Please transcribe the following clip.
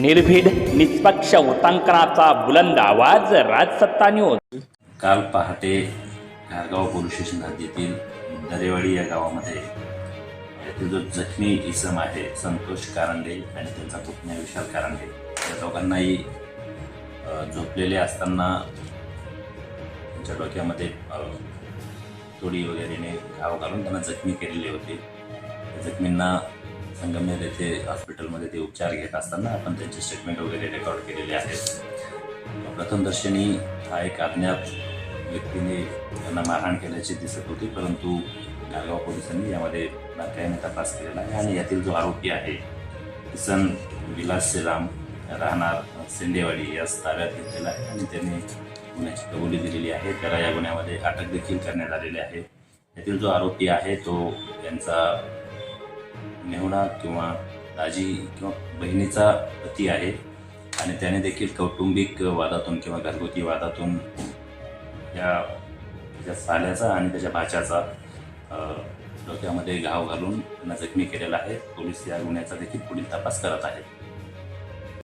निर्भीड निष्पक्ष वृत्तांकनाचा बुलंद आवाज राजसत्ता न्यूज काल पहाटे घारगाव पोलीस स्टेशन हद्दीतील दरेवाडी या गावामध्ये येथील जो जखमी इसम आहे संतोष कारंडे आणि त्यांचा पुतण्या विशाल कारंडे या दोघांनाही झोपलेले असताना त्यांच्या डोक्यामध्ये तोडी वगैरेने घाव घालून त्यांना जखमी केलेले होते. त्या जखमींना संगमनेर येथे हॉस्पिटलमध्ये ते उपचार घेत असताना आपण त्यांचे स्टेटमेंट वगैरे रेकॉर्ड केलेले आहेत. प्रथमदर्शनी हा एक अज्ञात व्यक्तीने त्यांना मारहाण केल्याचे दिसत होते परंतु नागाव पोलिसांनी यामध्ये बारकाईने तपास केलेला आहे आणि यातील जो आरोपी आहे किसन विलास श्रीराम राहणार सिंदेवाडी या ताब्यात घेतलेला आहे आणि त्यांनी गुन्ह्याची कबुली दिलेली आहे. त्याला या गुन्ह्यामध्ये अटक देखील करण्यात आलेली आहे. यातील जो आरोपी आहे तो त्यांचा मेहुणा किंवा दाजी किंवा बहिणीचा पती आहे आणि त्याने देखील कौटुंबिक वादातून किंवा घरगुती वादातून या त्याच्या साल्याचा आणि त्याच्या भाच्याचा डोक्यामध्ये घाव घालून त्यांना जखमी केलेला आहे. पोलीस या गुन्ह्याचा देखील पुढील तपास करत आहेत.